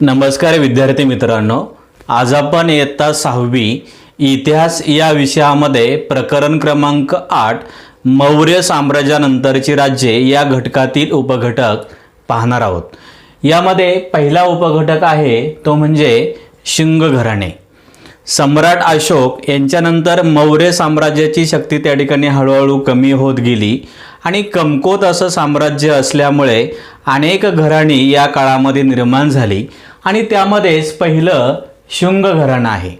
नमस्कार विद्यार्थी मित्रांनो. आज आपण इयत्ता सहावी इतिहास या विषयामध्ये प्रकरण क्रमांक आठ मौर्य साम्राज्यानंतरची राज्ये या घटकातील उपघटक पाहणार आहोत. यामध्ये पहिला उपघटक आहे तो म्हणजे शिंग घराणे सम्राट अशोक यांच्यानंतर मौर्य साम्राज्याची शक्ती त्या ठिकाणी हळूहळू कमी होत गेली. आणि कमकोत असं साम्राज्य असल्यामुळे अनेक घराणी या काळामध्ये निर्माण झाली. आणि त्यामध्येच पहिलं शुंग घराणं आहे.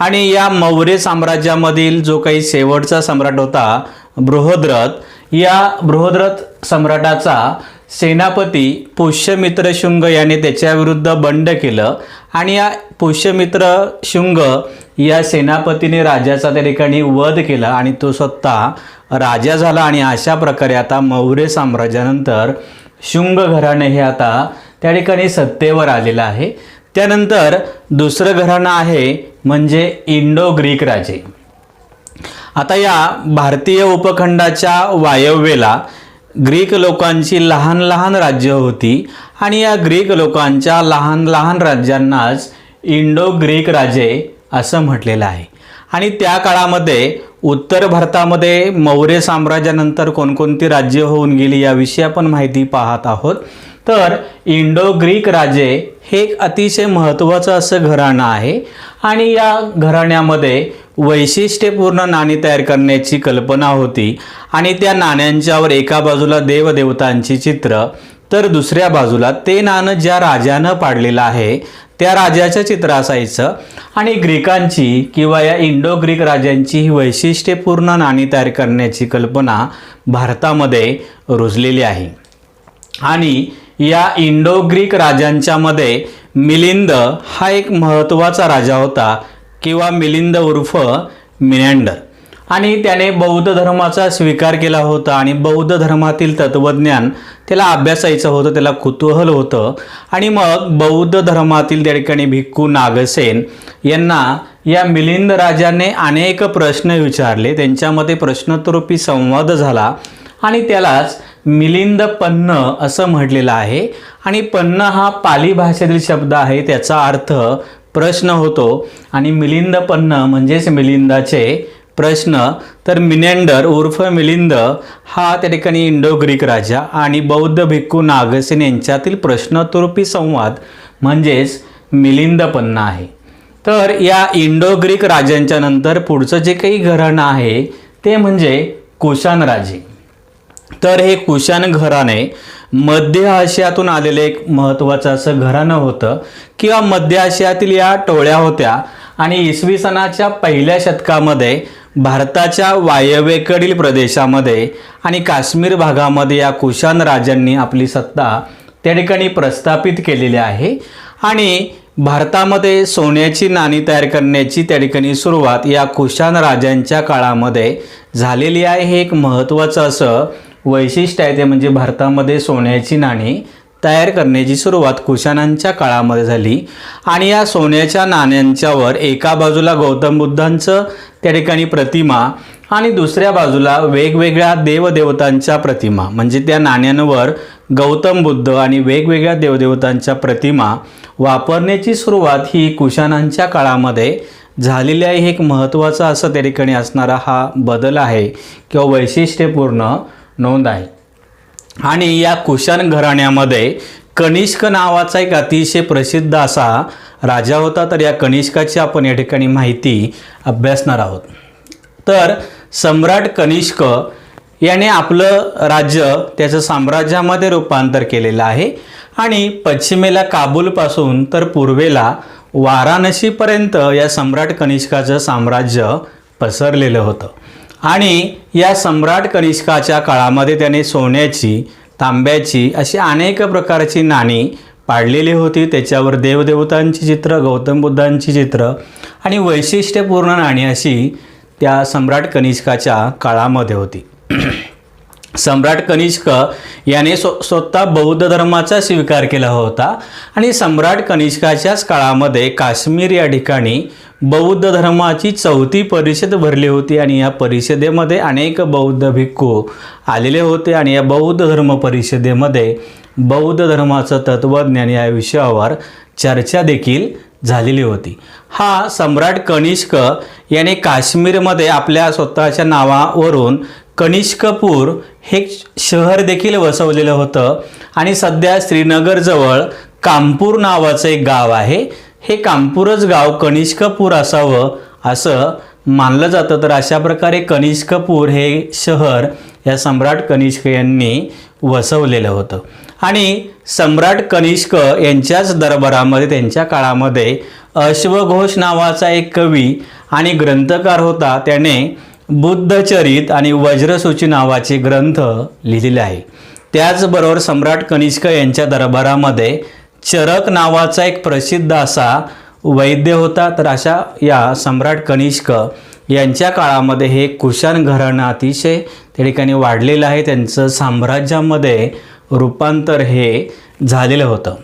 आणि या मौर्य साम्राज्यामधील जो काही शेवटचा सम्राट होता बृहद्रथ या बृहद्रथ सम्राटाचा सेनापती पुष्यमित्र शुंग याने त्याच्याविरुद्ध बंड केलं. आणि या पुष्यमित्र शुंग या सेनापतीने राजाचा त्या ठिकाणी वध केला आणि तो स्वतः राजा झाला. आणि अशा प्रकारे आता मौर्य साम्राज्यानंतर शुंग घराणे हे आता त्या ठिकाणी सत्तेवर आलेलं आहे. त्यानंतर दुसरं घराणं आहे म्हणजे इंडो ग्रीक राजे. आता या भारतीय उपखंडाच्या वायव्येला ग्रीक लोकांची लहान लहान राज्य होती आणि या ग्रीक लोकांच्या लहान लहान राज्यांनाच इंडो ग्रीक राजे असं म्हटलेलं आहे. आणि त्या काळामध्ये उत्तर भारतामध्ये मौर्य साम्राज्यानंतर कोणकोणती राज्य होऊन गेली याविषयी आपण माहिती पाहत आहोत. तर इंडो ग्रीक राजे हे एक अतिशय महत्त्वाचं असं घराणं आहे. आणि या घराण्यामध्ये वैशिष्ट्यपूर्ण नाणी तयार करण्याची कल्पना होती. आणि त्या नाण्यांच्यावर एका बाजूला देवदेवतांची चित्र तर दुसऱ्या बाजूला ते नाणं ज्या राजानं पाडलेलं आहे त्या राजाचं चित्र असायचं. आणि ग्रीकांची किंवा या इंडो ग्रीक राजांची ही वैशिष्ट्यपूर्ण नाणी तयार करण्याची कल्पना भारतामध्ये रुजलेली आहे. आणि या इंडो ग्रीक राजांच्यामध्ये मिलिंद हा एक महत्त्वाचा राजा होता किंवा मिलिंद उर्फ मिनॅंडर. आणि त्याने बौद्ध धर्माचा स्वीकार केला होता आणि बौद्ध धर्मातील तत्त्वज्ञान त्याला अभ्यासायचं होतं त्याला कुतूहल होतं. आणि मग बौद्ध धर्मातील त्या ठिकाणी भिक्खू नागसेन यांना या मिलिंद राजाने अनेक प्रश्न विचारले. त्यांच्यामध्ये प्रश्नोत्तरूपी संवाद झाला. आणि त्यालाच मिलिंद पन्न असं म्हटलेलं आहे. आणि पन्न हा पाली भाषेतील शब्द आहे त्याचा अर्थ प्रश्न होतो. आणि मिलिंद पन्न म्हणजेच मिलिंदाचे प्रश्न. तर मिनेंडर उर्फ मिलिंद हा त्या ठिकाणी इंडो ग्रीक राजा आणि बौद्ध भिक्खू नागसेन यांच्यातील प्रश्नोत्तरूपी संवाद म्हणजेच मिलिंद पन्न आहे. तर या इंडो ग्रीक राजांच्या नंतर पुढचं जे काही घराणं आहे ते म्हणजे कुशाण राजे. तर हे कुशाण घराणे मध्य आशियातून आलेलं एक महत्त्वाचं असं घराणं होतं किंवा मध्य आशियातील या टोळ्या होत्या आणि इसवी सणाच्या पहिल्या शतकामध्ये भारताच्या वायव्येकडील प्रदेशामध्ये आणि काश्मीर भागामध्ये या कुशाण राजांनी आपली सत्ता त्या ठिकाणी प्रस्थापित केलेली आहे. आणि भारतामध्ये सोन्याची नाणी तयार करण्याची त्या ठिकाणी सुरुवात या कुशाण राजांच्या काळामध्ये झालेली आहे. हे एक महत्त्वाचं असं वैशिष्ट्य आहे ते म्हणजे भारतामध्ये सोन्याची नाणी तयार करण्याची सुरुवात कुशाणांच्या काळामध्ये झाली. आणि या सोन्याच्या नाण्यांच्यावर एका बाजूला गौतम बुद्धांचं त्या ठिकाणी प्रतिमा आणि दुसऱ्या बाजूला वेगवेगळ्या देवदेवतांच्या प्रतिमा. म्हणजे त्या नाण्यांवर गौतम बुद्ध आणि वेगवेगळ्या देवदेवतांच्या प्रतिमा वापरण्याची सुरुवात ही कुशाणांच्या काळामध्ये झालेली आहे. हे एक महत्त्वाचा असं त्या ठिकाणी असणारा हा बदल आहे किंवा वैशिष्ट्यपूर्ण नोंद आहे. आणि या कुशाण घराण्यामध्ये कनिष्क नावाचा एक अतिशय प्रसिद्ध असा राजा होता. तर या कनिष्काची आपण या ठिकाणी माहिती अभ्यासणार आहोत. तर सम्राट कनिष्क याने आपलं राज्य त्याचं साम्राज्यामध्ये रूपांतर केलेलं आहे. आणि पश्चिमेला काबूलपासून तर पूर्वेला वाराणसीपर्यंत या सम्राट कनिष्काचं साम्राज्य पसरलेलं होतं. आणि या सम्राट कनिष्काच्या काळामध्ये त्याने सोन्याची तांब्याची अशी अनेक प्रकारची नाणी पाडलेली होती. त्याच्यावर देवदेवतांची चित्र गौतम बुद्धांची चित्र आणि वैशिष्ट्यपूर्ण नाणी अशी त्या सम्राट कनिष्काच्या काळामध्ये होती. सम्राट कनिष्क याने स्व स्वतः बौद्ध धर्माचा स्वीकार केला होता आणि सम्राट कनिष्काच्याच काळामध्ये काश्मीर या ठिकाणी बौद्ध धर्माची चौथी परिषद भरली होती आणि या परिषदेमध्ये अनेक बौद्ध भिक्खू आलेले होते आणि या बौद्ध धर्म परिषदेमध्ये बौद्ध धर्माचं तत्त्वज्ञान या विषयावर चर्चा देखील झालेली होती. हा सम्राट कनिष्क याने काश्मीरमध्ये आपल्या स्वतःच्या नावावरून कनिष्कपूर हे शहर देखील वसवलेलं होतं आणि सध्या श्रीनगरजवळ कामपूर नावाचं एक गाव आहे. हे कामपूरच गाव कनिष्कपूर असावं असं मानलं जातं. तर अशा प्रकारे कनिष्कपूर हे शहर या सम्राट कनिष्क यांनी वसवलेलं होतं. आणि सम्राट कनिष्क यांच्याच दरबारामध्ये त्यांच्या काळामध्ये अश्वघोष नावाचा एक कवी आणि ग्रंथकार होता. त्याने बुद्धचरित आणि वज्रसूची नावाचे ग्रंथ लिहिलेले आहे. त्याचबरोबर सम्राट कनिष्क यांच्या दरबारामध्ये चरक नावाचा एक प्रसिद्ध असा वैद्य होता. तर अशा या सम्राट कनिष्क यांच्या काळामध्ये हे कुशाण घराणं अतिशय त्या ठिकाणी वाढलेलं आहे. त्यांचं साम्राज्यामध्ये रूपांतर हे झालेलं होतं.